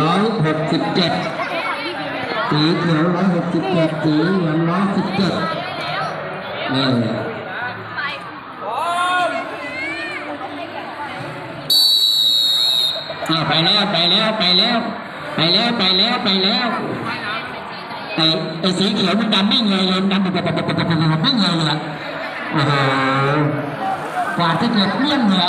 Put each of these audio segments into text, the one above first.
ร้อยหกสิบเจ็ดสีเขียวร้อยหกสิบเจ็ดสีเหลืองร้อยสิบเจ็ดเนี่ยไปแล้วไปแล้วไปแล้วไปแล้วไปแล้วไปแล้วไอ้สีเขียวมันดำไม่เงยเลยดำไม่เงยเลยโอ้โหกว่าที่จะเลี่ยนเนี่ย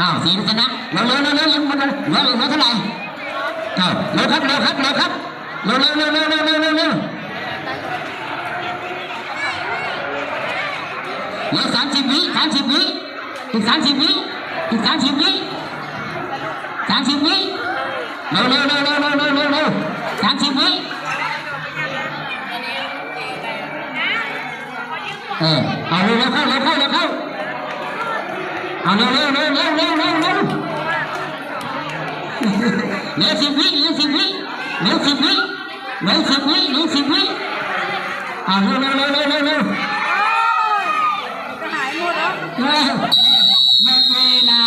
อ้าวสีชนะเร็วเร็วเร็วเร็วเร็วเร็วเร็วเท่าไหร่เร็วครับเร็วครับเร็วครับเร็วเร็วเร็วเร็วเร็วเร็วเร็วเร็วเหลือสามสิบวิสามสิบวิอีกสามสิบวิอีกสามสิบวิสามสิบวิเร็วเร็วเร็วเร็วเร็วเร็วเร็วสามสิบวิเออเอาเร็วเข้าเร็วเข้าเร็วเข้า Oh, no, no, no, no, no, no, no. no simply, no simply, no simply, no simply, no simply. Oh, no, no, no, no, no, no. Một về là